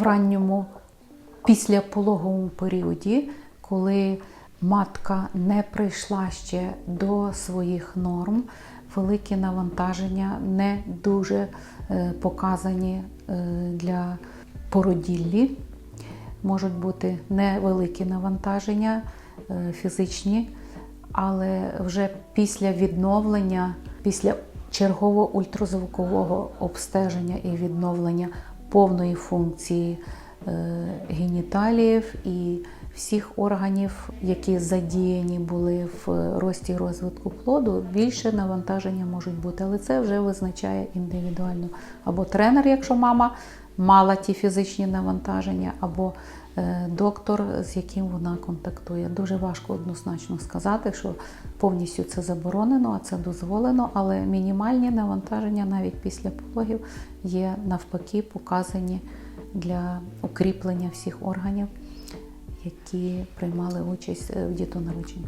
в ранньому післяпологовому періоді, коли матка не прийшла ще до своїх норм, великі навантаження не дуже е, показані е, для породіллі. Можуть бути невеликі навантаження е, фізичні, але вже після відновлення, після чергового ультразвукового обстеження і відновлення повної функції е, геніталіїв і всіх органів, які задіяні були в рості розвитку плоду, більше навантаження можуть бути. Але це вже визначає індивідуально. Або тренер, якщо мама мала ті фізичні навантаження, або е, доктор, з яким вона контактує. Дуже важко однозначно сказати, що повністю це заборонено, а це дозволено, але мінімальні навантаження навіть після пологів є навпаки показані для укріплення всіх органів, які приймали участь е, в дітонародженні.